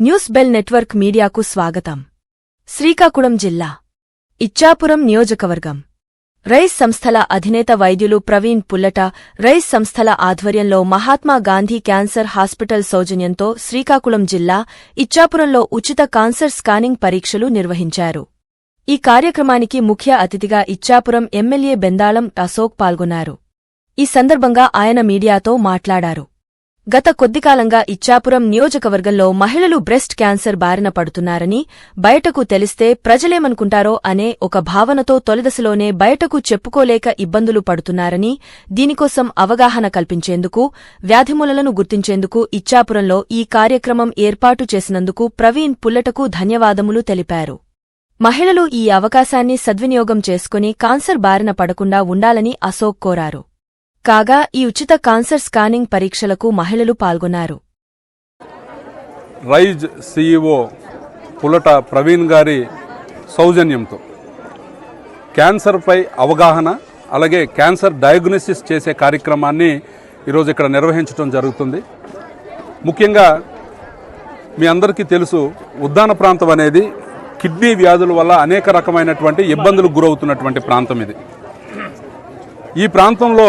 News bell network మీడియాకు స్వాగతం. శ్రీకాకుళం జిల్లా ఇచ్చాపురం నియోజకవర్గం. రైస్ సంస్థల అధినేత వైద్యులు ప్రవీణ్ పుల్లట రైస్ సంస్థల ఆధ్వర్యంలో మహాత్మా గాంధీ క్యాన్సర్ హాస్పిటల్ సౌజన్యంతో శ్రీకాకుళం జిల్లా ఇచ్చాపురంలో ఉచిత కాన్సర్ స్కానింగ్ పరీక్షలు నిర్వహించారు. ఈ కార్యక్రమానికి ముఖ్య అతిథిగా ఇచ్చాపురం ఎమ్మెల్యే బెందాళం అశోక్ పాల్గొన్నారు. ఈ సందర్భంగా ఆయన మీడియాతో మాట్లాడారు. గత కొద్దికాలంగా ఇచ్చాపురం నియోజకవర్గంలో మహిళలు బ్రెస్ట్ క్యాన్సర్ బారిన పడుతున్నారని బయటకు తెలిస్తే ప్రజలేమనుకుంటారో అనే ఒక భావనతో తొలిదశలోనే బయటకు చెప్పుకోలేక ఇబ్బందులు పడుతున్నారని దీనికోసం అవగాహన కల్పించేందుకు వ్యాధిమూలలను గుర్తించేందుకు ఇచ్చాపురంలో ఈ కార్యక్రమం ఏర్పాటు చేసినందుకు ప్రవీణ్ పుల్లటకు ధన్యవాదములు తెలిపారు. మహిళలు ఈ అవకాశాన్ని సద్వినియోగం చేసుకుని కాన్సర్ బారిన పడకుండా ఉండాలని అశోక్ కోరారు. కాగా ఈ ఉచిత కాన్సర్ స్కానింగ్ పరీక్షలకు మహిళలు పాల్గొన్నారు. రైజ్ సిఇఓ పులట ప్రవీణ్ గారి సౌజన్యంతో క్యాన్సర్పై అవగాహన అలాగే క్యాన్సర్ డయాగ్నోసిస్ చేసే కార్యక్రమాన్ని ఈరోజు ఇక్కడ నిర్వహించడం జరుగుతుంది. ముఖ్యంగా మీ అందరికీ తెలుసు ఉద్దాన ప్రాంతం అనేది కిడ్నీ వ్యాధుల వల్ల అనేక రకమైనటువంటి ఇబ్బందులకు గురవుతున్నటువంటి ప్రాంతం ఇది. ఈ ప్రాంతంలో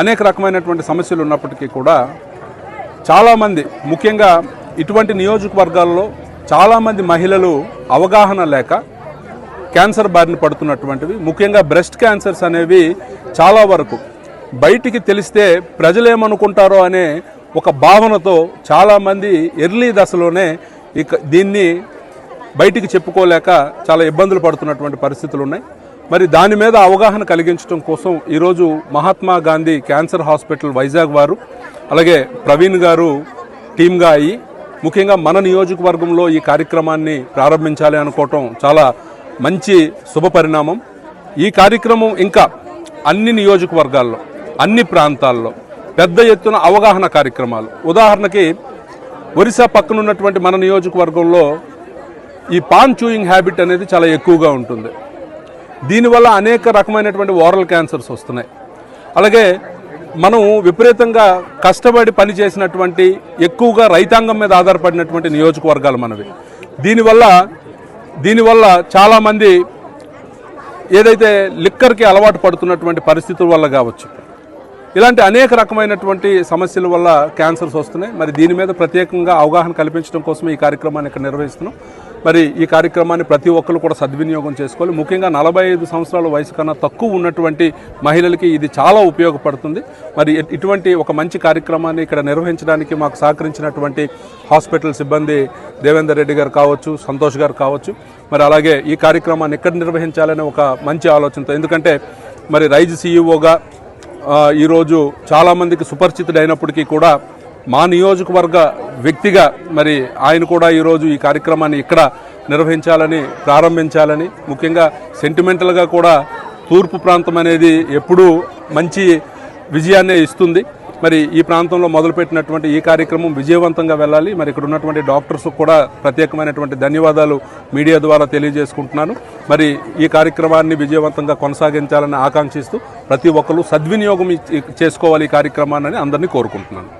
అనేక రకమైనటువంటి సమస్యలు ఉన్నప్పటికీ కూడా చాలామంది ముఖ్యంగా ఇటువంటి నియోజకవర్గాల్లో చాలామంది మహిళలు అవగాహన లేక క్యాన్సర్ బారిన పడుతున్నటువంటివి ముఖ్యంగా బ్రెస్ట్ క్యాన్సర్స్ అనేవి చాలా వరకు. బయటికి తెలిస్తే ప్రజలేమనుకుంటారో అనే ఒక భావనతో చాలామంది ఎర్లీ దశలోనే ఇక దీన్ని బయటికి చెప్పుకోలేక చాలా ఇబ్బందులు పడుతున్నటువంటి పరిస్థితులు ఉన్నాయి మరి దాని మీద అవగాహన కలిగించడం కోసం ఈరోజు మహాత్మా గాంధీ క్యాన్సర్ హాస్పిటల్ వైజాగ్ వారు అలాగే ప్రవీణ్ గారు టీమ్గా అయ్యి ముఖ్యంగా మన నియోజకవర్గంలో ఈ కార్యక్రమాన్ని ప్రారంభించాలి అనుకోవటం చాలా మంచి శుభ పరిణామం. ఈ కార్యక్రమం ఇంకా అన్ని నియోజకవర్గాల్లో అన్ని ప్రాంతాల్లో పెద్ద ఎత్తున అవగాహన కార్యక్రమాలు. ఉదాహరణకి ఒరిస్సా పక్కనున్నటువంటి మన నియోజకవర్గంలో ఈ పాన్ చూయింగ్ హ్యాబిట్ అనేది చాలా ఎక్కువగా ఉంటుంది. దీనివల్ల అనేక రకమైనటువంటి ఓరల్ క్యాన్సర్స్ వస్తున్నాయి. అలాగే మనం విపరీతంగా కష్టపడి పని చేసినటువంటి ఎక్కువగా రైతాంగం మీద ఆధారపడినటువంటి నియోజకవర్గాలు మనవి. దీనివల్ల దీనివల్ల చాలామంది ఏదైతే లిక్కర్కి అలవాటు పడుతున్నటువంటి పరిస్థితుల వల్ల కావచ్చు. ఇలాంటి అనేక రకమైనటువంటి సమస్యల వల్ల క్యాన్సర్స్ వస్తున్నాయి. మరి దీని మీద ప్రత్యేకంగా అవగాహన కల్పించడం కోసం ఈ కార్యక్రమాన్ని ఇక్కడ నిర్వహిస్తున్నాం. మరి ఈ కార్యక్రమాన్ని ప్రతి ఒక్కరు కూడా సద్వినియోగం చేసుకోవాలి. ముఖ్యంగా నలభై ఐదు సంవత్సరాల వయసు కన్నా తక్కువ ఉన్నటువంటి మహిళలకి ఇది చాలా ఉపయోగపడుతుంది. మరి ఇటువంటి ఒక మంచి కార్యక్రమాన్ని ఇక్కడ నిర్వహించడానికి మాకు సహకరించినటువంటి హాస్పిటల్ సిబ్బంది దేవేందర్ రెడ్డి గారు కావచ్చు సంతోష్ గారు కావచ్చు. మరి అలాగే ఈ కార్యక్రమాన్ని ఎక్కడ నిర్వహించాలనే ఒక మంచి ఆలోచనతో ఎందుకంటే మరి రైజ్ సీఈఓగా ఈరోజు చాలామందికి సుపరిచితుడైనప్పటికీ కూడా మా నియోజకవర్గ వ్యక్తిగా మరి ఆయన కూడా ఈరోజు ఈ కార్యక్రమాన్ని ఇక్కడ నిర్వహించాలని ప్రారంభించాలని ముఖ్యంగా సెంటిమెంటల్గా కూడా తూర్పు ప్రాంతం అనేది ఎప్పుడూ మంచి విజయాన్నే ఇస్తుంది. మరి ఈ ప్రాంతంలో మొదలుపెట్టినటువంటి ఈ కార్యక్రమం విజయవంతంగా వెళ్ళాలి. మరి ఇక్కడ ఉన్నటువంటి డాక్టర్స్ కూడా ప్రత్యేకమైనటువంటి ధన్యవాదాలు మీడియా ద్వారా తెలియజేసుకుంటున్నాను. మరి ఈ కార్యక్రమాన్ని విజయవంతంగా కొనసాగించాలని ఆకాంక్షిస్తూ ప్రతి ఒక్కరు సద్వినియోగం చేసుకోవాలి ఈ కార్యక్రమాన్ని అందరినీ కోరుకుంటున్నాను.